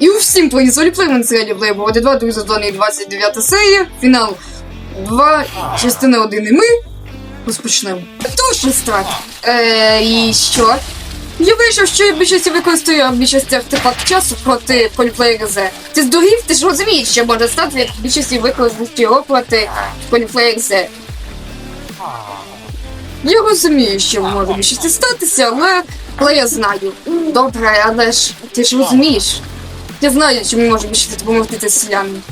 І усім привіт, Солі Плеймен, це Лі Плей, Бороди 2, друзі, 29 серія, фінал 2, частина 1 і ми розпочнемо. Дуже страх. Е, і що? Я вирішив, що я більшості використаю більшості артефакт часу проти поліплеєра З. Ти здурів, ти ж розумієш, що може стати, як більшості використати його проти поліплеєра З. Я розумію, що може більшості статися, але, але я знаю. Добре, але ж ти ж розумієш. Я знаю, що мені може більше допомогти ти селянам.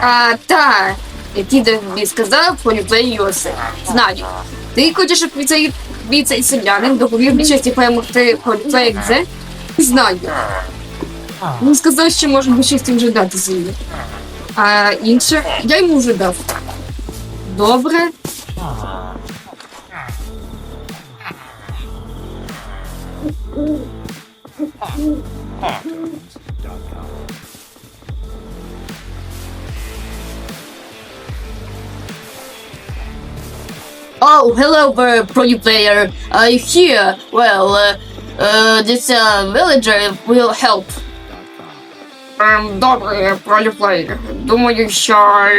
А, та, який тобі сказав поліплей Йоси. Знаю. Ти хочеш, щоб цей, бій цей селянин доповів більшості перемогти поліплей Зе? Знаю. Він сказав, що може більшості вже дати землю. А інше, я йому вже дав. Добре. Oh, hello, uh, pro player. I hear. Well, uh, uh, this uh, villager will help. Ем, добре, поліплей. Думаю, що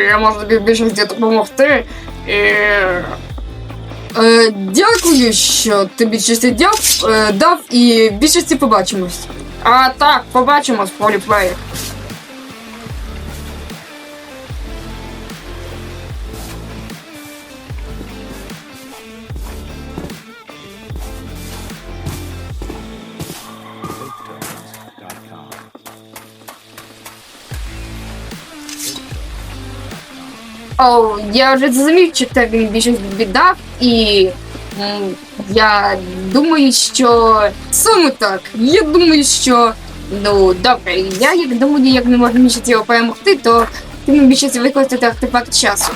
я можу тобі більшості допомогти. І... Е, дякую, що ти більшості дав, е, дав і в більшості побачимось. А так, побачимось, поліплеєр. О, я вже зрозумів, що тебе він більшість віддав, і я думаю, що саме так. Я думаю, що ну добре, я як думаю, як не можу більшість його перемогти, то ти мені більшість використати артефакт часу.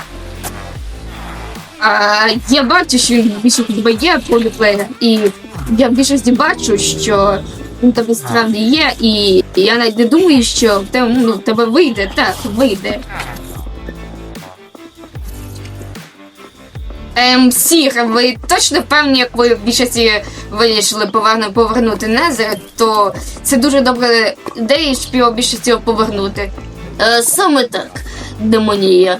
А, я бачу, що він більше є поліплеєр, і я в більшості бачу, що він тебе справді є, і я навіть не думаю, що в тебе, ну, в тебе вийде, так, вийде. Ем, Сір, ви точно певні, як ви в більшості вирішили поверну, повернути Незер, то це дуже добра ідея, щоб його більшості його повернути. Е, саме так, демонія.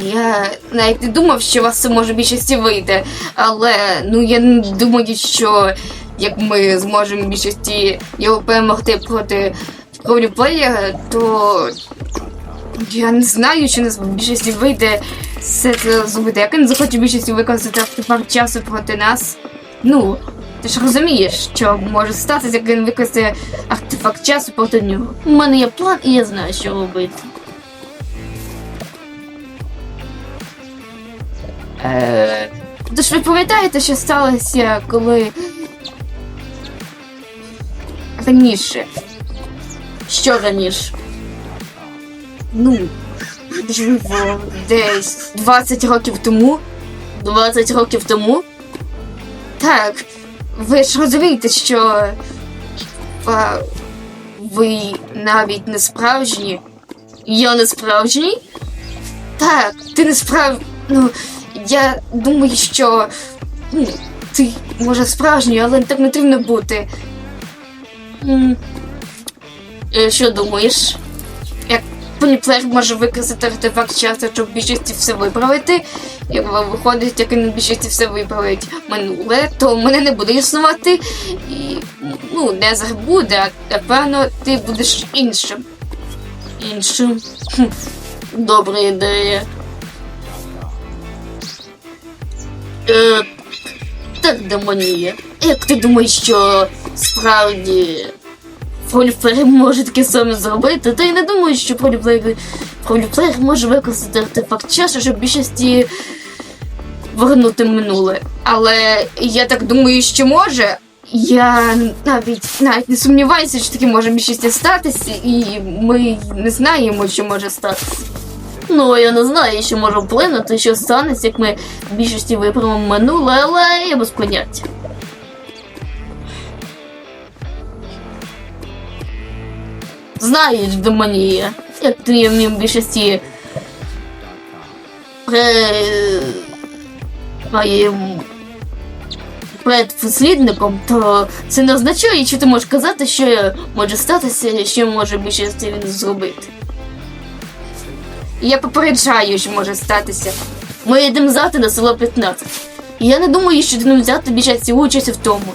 Я навіть не думав, що у вас це може більшості вийти, але ну я не думаю, що як ми зможемо більшості його перемогти проти роліплеєра, то я не знаю, чи нас в більшості вийде все це зробити. Як він захоче в більшості використати артефакт часу проти нас. Ну, ти ж розумієш, що може статися, як він використає артефакт часу проти нього. У мене є план, і я знаю, що робити. Е, Тож ви пам'ятаєте, що сталося, коли раніше? Що раніше? Ну, можливо, десь 20 років тому. 20 років тому? Так, ви ж розумієте, що а, ви навіть не справжні. Я не справжній? Так, ти не справ... Ну, я думаю, що ну, ти може справжній, але так не потрібно бути. Е, Що думаєш? Поліплеєр може використати артефакт часу, щоб в більшості все виправити. І виходить, як він в більшості все виправить минуле, то мене не буде існувати. І ну, не буде, а певно ти будеш іншим. Іншим. Добра ідея. Е, так, демонія. Як ти думаєш, що справді Проліплеєр може таке саме зробити, та й не думаю, що проліплеєр може використати артефакт часу, щоб більшості вернути минуле. Але я так думаю, що може. Я навіть навіть не сумніваюся, що таке може в більшості статися, і ми не знаємо, що може статися. Ну, я не знаю, що може вплинути, що станеться, як ми в більшості виправимо минуле, але я без поняття. Знаєш, демонія, як ти в більшості при... моїм предпослідником, то це не означає, що ти можеш казати, що може статися, що може більше він зробити. Я попереджаю, що може статися. Ми йдемо завтра на село 15. І я не думаю, що ти не взяти більше участь в тому.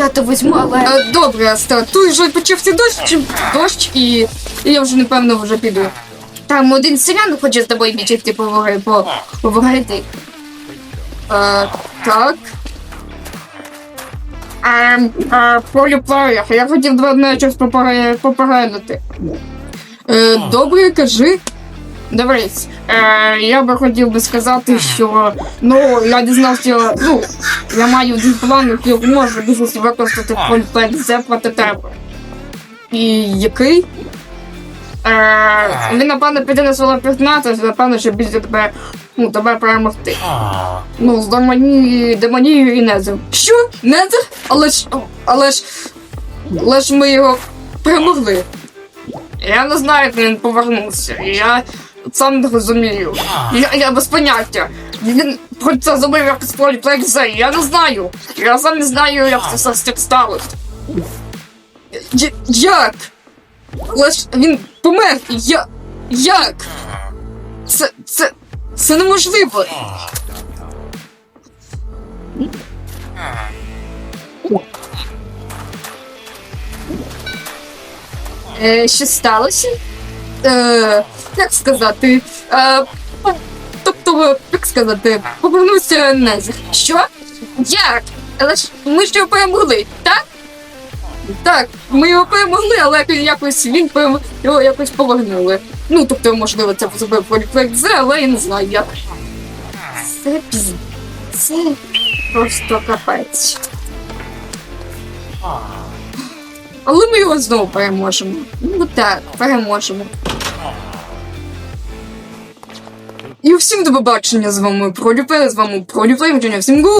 Я то візьму, але. Е, добре, Аста, тут вже почався дощ, дощ, і, я вже напевно вже піду. Там один селян хоче з тобою бічити поговори- по- поговорити. Е, так. Ем, е, полю плеєр, я хотів два дні щось попере- попередити. Е, добре, кажи. Дивись, е, я би хотів би сказати, що ну я дізнався, ну я маю один план, який може бізнес використати контент це проти тебе. І який? Е, він напевно піде на село 15, напевно, щоб більше тебе, ну, тебе перемогти. Ну, з демонією, демонією і незем. Що? Незер? Але ж. Але ж. Але ж ми його перемогли. Я не знаю, як він повернувся. Я сам не розумію. Я, я без поняття. Він про це зробив якось поліплексі. Я не знаю. Я сам не знаю, як це все так сталося. Як? Але він помер. Я. Як? Це. це. це неможливо. Е, що сталося? Е, як сказати? Е, тобто, як сказати, повернувся Незер. Що? Як? Але ж ми ж його перемогли, так? Так, ми його перемогли, але якось- він перем- його якось повернули. Ну, тобто, можливо, це зробив поліфлект З, але я не знаю як. Це піз... Це просто капець. Але ми його знову переможемо. Ну так, переможемо. І всім до побачення з вами Пролюпе, з вами Пролюпе, всім гу!